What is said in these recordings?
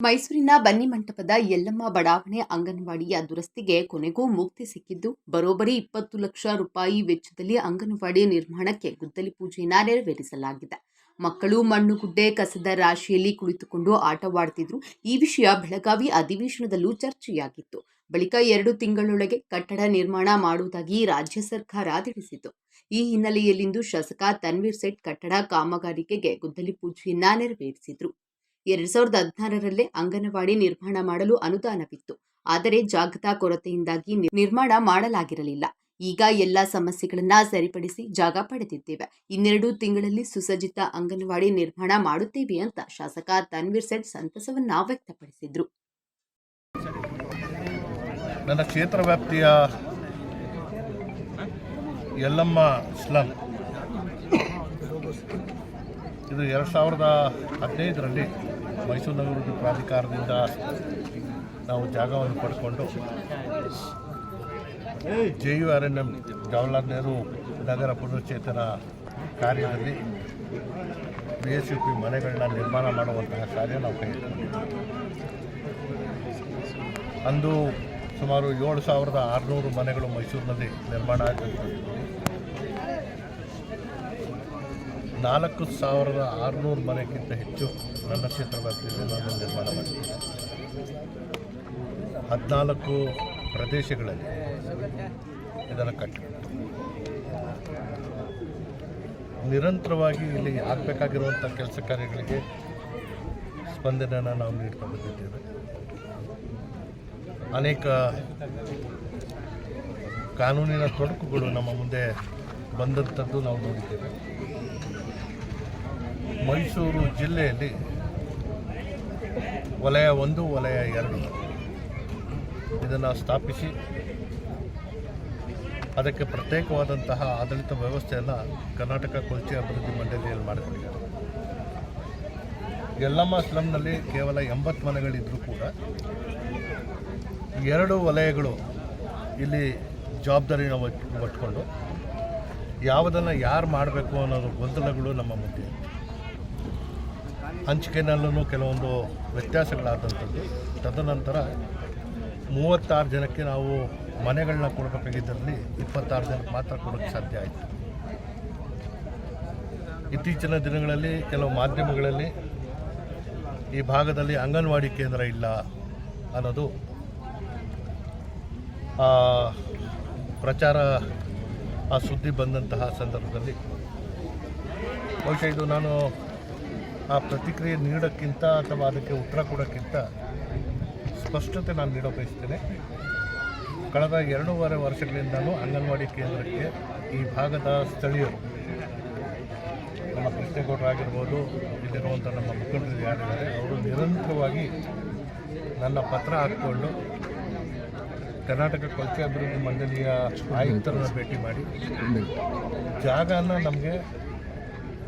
ಮೈಸೂರಿನ ಬನ್ನಿ ಮಂಟಪದ ಯಲ್ಲಮ್ಮ ಬಡಾವಣೆ ಅಂಗನವಾಡಿಯ ದುರಸ್ತಿಗೆ ಕೊನೆಗೂ ಮುಕ್ತಿ ಸಿಕ್ಕಿದ್ದು, ಬರೋಬ್ಬರಿ ಇಪ್ಪತ್ತು ಲಕ್ಷ ರೂಪಾಯಿ ವೆಚ್ಚದಲ್ಲಿ ಅಂಗನವಾಡಿ ನಿರ್ಮಾಣಕ್ಕೆ ಗುದ್ದಲಿ ಪೂಜೆಯನ್ನ ನೆರವೇರಿಸಲಾಗಿದೆ. ಮಕ್ಕಳು ಮಣ್ಣುಗುಡ್ಡೆ ಕಸದ ರಾಶಿಯಲ್ಲಿ ಕುಳಿತುಕೊಂಡು ಆಟವಾಡ್ತಿದ್ರು. ಈ ವಿಷಯ ಬೆಳಗಾವಿ ಅಧಿವೇಶನದಲ್ಲೂ ಚರ್ಚೆಯಾಗಿತ್ತು. ಬಳಿಕ ಎರಡು ತಿಂಗಳೊಳಗೆ ಕಟ್ಟಡ ನಿರ್ಮಾಣ ಮಾಡುವುದಾಗಿ ರಾಜ್ಯ ಸರ್ಕಾರ ತಿಳಿಸಿತು ಈ ಹಿನ್ನೆಲೆಯಲ್ಲಿಂದು ಶಾಸಕ ತನ್ವೀರ್ ಸೇಠ್ ಕಟ್ಟಡ ಕಾಮಗಾರಿಕೆಗೆ ಗುದ್ದಲಿ ಪೂಜೆಯನ್ನ ನೆರವೇರಿಸಿದ್ರು. ಎರಡ್ ಸಾವಿರದ ಹದಿನಾರರಲ್ಲೇ ಅಂಗನವಾಡಿ ನಿರ್ಮಾಣ ಮಾಡಲು ಅನುದಾನವಿತ್ತು. ಆದರೆ ಜಾಗತಾ ಕೊರತೆಯಿಂದಾಗಿ ನಿರ್ಮಾಣ ಮಾಡಲಾಗಿರಲಿಲ್ಲ. ಈಗ ಎಲ್ಲ ಸಮಸ್ಯೆಗಳನ್ನ ಸರಿಪಡಿಸಿ ಜಾಗ ಪಡೆದಿದ್ದೇವೆ. ಇನ್ನೆರಡು ತಿಂಗಳಲ್ಲಿ ಸುಸಜ್ಜಿತ ಅಂಗನವಾಡಿ ನಿರ್ಮಾಣ ಮಾಡುತ್ತೇವೆ ಅಂತ ಶಾಸಕ ತನ್ವೀರ್ ಸೇಠ್ ಸಂತಸವನ್ನ ವ್ಯಕ್ತಪಡಿಸಿದ್ರು. ನನ್ನ ಕ್ಷೇತ್ರ ವ್ಯಾಪ್ತಿಯ ಎಲ್ಲಮ್ಮ ಸ್ಲಮ್ ಇದು ಎರಡು ಸಾವಿರದ ಹದಿನೈದರಲ್ಲಿ ಮೈಸೂರು ನಗರಾಭಿವೃದ್ಧಿ ಪ್ರಾಧಿಕಾರದಿಂದ ನಾವು ಜಾಗವನ್ನು ಪಡ್ಕೊಂಡು J U R N M Jawaharlal Nehru ನಗರ ಪುನಶ್ಚೇತನ ಕಾರ್ಯದಲ್ಲಿ ಬಿ ಎಸ್ ಯು ಪಿ ಮನೆಗಳನ್ನ ನಿರ್ಮಾಣ ಮಾಡುವಂತಹ ಕಾರ್ಯ ನಾವು ಕೈಗೊಂಡಿದ್ದೀವಿ ಅಂದು ಸುಮಾರು ಏಳು ಸಾವಿರದ ಆರುನೂರು ಮನೆಗಳು ಮೈಸೂರಿನಲ್ಲಿ ನಿರ್ಮಾಣ ಆಗಿರುತ್ತದೆ ನಾಲ್ಕು ಸಾವಿರದ ಆರುನೂರು ಮನೆಗಿಂತ ಹೆಚ್ಚು ನನ್ನ ಕ್ಷೇತ್ರ ವ್ಯಾಪ್ತಿಯಲ್ಲಿ ನಾನು ನಿರ್ಮಾಣ ಮಾಡಿದ್ದೇನೆ. ಹದಿನಾಲ್ಕು ಪ್ರದೇಶಗಳಲ್ಲಿ ಇದನ್ನು ಕಟ್ಟಿ ನಿರಂತರವಾಗಿ ಇಲ್ಲಿ ಆಗಬೇಕಾಗಿರುವಂಥ ಕೆಲಸ ಕಾರ್ಯಗಳಿಗೆ ಸ್ಪಂದನೆಯನ್ನು ನಾವು ನೀಡ್ತಾ ಬಂದಿದ್ದೇವೆ. ಅನೇಕ ಕಾನೂನಿನ ತೊಡಕುಗಳು ನಮ್ಮ ಮುಂದೆ ಬಂದಂಥದ್ದು ನಾವು ನೋಡಿದ್ದೇವೆ. ಮೈಸೂರು ಜಿಲ್ಲೆಯಲ್ಲಿ ವಲಯ ಒಂದು, ವಲಯ ಎರಡು ಇದನ್ನು ಸ್ಥಾಪಿಸಿ ಅದಕ್ಕೆ ಪ್ರತ್ಯೇಕವಾದಂತಹ ಆಡಳಿತ ವ್ಯವಸ್ಥೆಯನ್ನು ಕರ್ನಾಟಕ ಕೊಲ್ಚೆ ಅಭಿವೃದ್ಧಿ ಮಂಡಳಿಯಲ್ಲಿ ಮಾಡಿಕೊಂಡಿದ್ದಾರೆ. ಯಲ್ಲಮ್ಮ ಸ್ಲಮ್ನಲ್ಲಿ ಕೇವಲ ಎಂಬತ್ತು ಮನೆಗಳಿದ್ದರೂ ಕೂಡ ಎರಡು ವಲಯಗಳು ಇಲ್ಲಿ ಜವಾಬ್ದಾರಿನ ಒಟ್- ಒಟ್ಕೊಂಡು ಯಾವುದನ್ನು ಯಾರು ಮಾಡಬೇಕು ಅನ್ನೋದು ಗೊಂದಲಗಳು ನಮ್ಮ ಮುಂದೆ. ಹಂಚಿಕೆನಲ್ಲೂ ಕೆಲವೊಂದು ವ್ಯತ್ಯಾಸಗಳಾದಂಥದ್ದು ತದನಂತರ ಮೂವತ್ತಾರು ಜನಕ್ಕೆ ನಾವು ಮನೆಗಳನ್ನ ಕೊಡಬೇಕಾಗಿದ್ದರಲ್ಲಿ ಇಪ್ಪತ್ತಾರು ಜನಕ್ಕೆ ಮಾತ್ರ ಕೊಡೋಕ್ಕೆ ಸಾಧ್ಯ ಆಯಿತು ಇತ್ತೀಚಿನ ದಿನಗಳಲ್ಲಿ ಕೆಲವು ಮಾಧ್ಯಮಗಳಲ್ಲಿ ಈ ಭಾಗದಲ್ಲಿ ಅಂಗನವಾಡಿ ಕೇಂದ್ರ ಇಲ್ಲ ಅನ್ನೋದು ಪ್ರಚಾರ ಆ ಸುದ್ದಿ ಬಂದಂತಹ ಸಂದರ್ಭದಲ್ಲಿ ಬಹುಶಃ ಇದು ನಾನು ಆ ಪ್ರತಿಕ್ರಿಯೆ ನೀಡೋಕ್ಕಿಂತ ಅಥವಾ ಅದಕ್ಕೆ ಉತ್ತರ ಕೊಡೋಕ್ಕಿಂತ ಸ್ಪಷ್ಟತೆ ನಾನು ನೀಡೋ ಬಯಸ್ತೇನೆ. ಕಳೆದ ಎರಡೂವರೆ ವರ್ಷಗಳಿಂದಲೂ ಅಂಗನವಾಡಿ ಕೇಂದ್ರಕ್ಕೆ ಈ ಭಾಗದ ಸ್ಥಳೀಯರು, ನಮ್ಮ ಕೃಷ್ಣೇಗೌಡರಾಗಿರ್ಬೋದು ಇಲ್ಲಿರುವಂಥ ನಮ್ಮ ಮುಖಂಡರು ಯಾರಿದ್ದಾರೆ, ಅವರು ನಿರಂತರವಾಗಿ ನನ್ನ ಪತ್ರ ಹಾಕ್ಕೊಂಡು ಕರ್ನಾಟಕ ಕೊಳಚೆ ಅಭಿವೃದ್ಧಿ ಮಂಡಳಿಯ ಆಯುಕ್ತರನ್ನ ಭೇಟಿ ಮಾಡಿ ಜಾಗನ ನಮಗೆ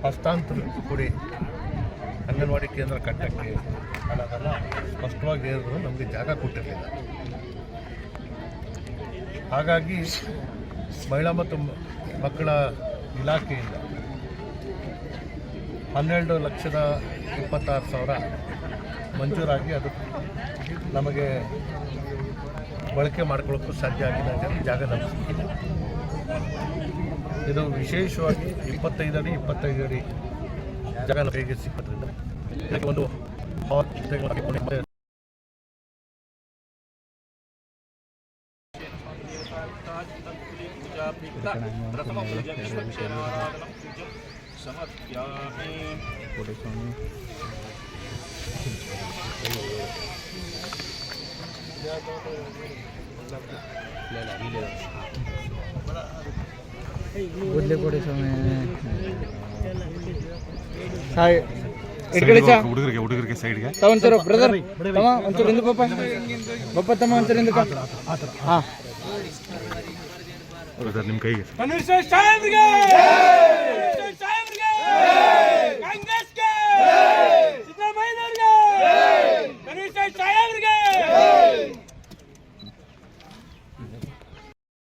ಹಸ್ತಾಂತರ ಕೊಡಿ. ಅಂಗನವಾಡಿ ಕೇಂದ್ರ ಕಟ್ಟಕ್ಕೆ. ಅನ್ನೋದನ್ನು ಸ್ಪಷ್ಟವಾಗಿ ಹೇಳಿದ್ರು ನಮಗೆ ಜಾಗ ಕೊಟ್ಟಿರಲಿಲ್ಲ. ಹಾಗಾಗಿ ಮಹಿಳಾ ಮತ್ತು ಮಕ್ಕಳ ಇಲಾಖೆಯಿಂದ ಹನ್ನೆರಡು ಲಕ್ಷದ ಇಪ್ಪತ್ತಾರು ಸಾವಿರ ಮಂಜೂರಾಗಿ ಅದು ನಮಗೆ ಬಳಕೆ ಮಾಡ್ಕೊಳ್ಳೋಕ್ಕೂ ಸಾಧ್ಯ ಆಗಿದೆ ಅಂತ ಜಾಗ ಸಿಕ್ಕಿದೆ ಇದು ವಿಶೇಷವಾಗಿ ಇಪ್ಪತ್ತೈದು ಅಡಿ ಇಪ್ಪತ್ತೈದು ಅಡಿ ಜಾಗ ಹೇಗೆ ಸಿಕ್ಕೋದ್ರಿಂದ ಇದಕ್ಕೆ ಒಂದು ಬದಲೆ ಕೊಡಿ ಸ್ವಾಮಿ ಹಾಯ್ ಹುಡುಗರಿಗೆ ಹುಡುಗರಿಗೆ ಸೈಡ್ಗೆ ತಾ ಒಂಚೂರು ಬ್ರದರ್ ತಮ್ಮ ಒಂಚೂರು ಹಿಂದೆ ಪಪ್ಪ ಪಪ್ಪ ತಮ್ಮ ಒಂಚೂರು ಹಿಂದೆ ಹಾಂ ನಿಮ್ಮ ಕೈಗೆ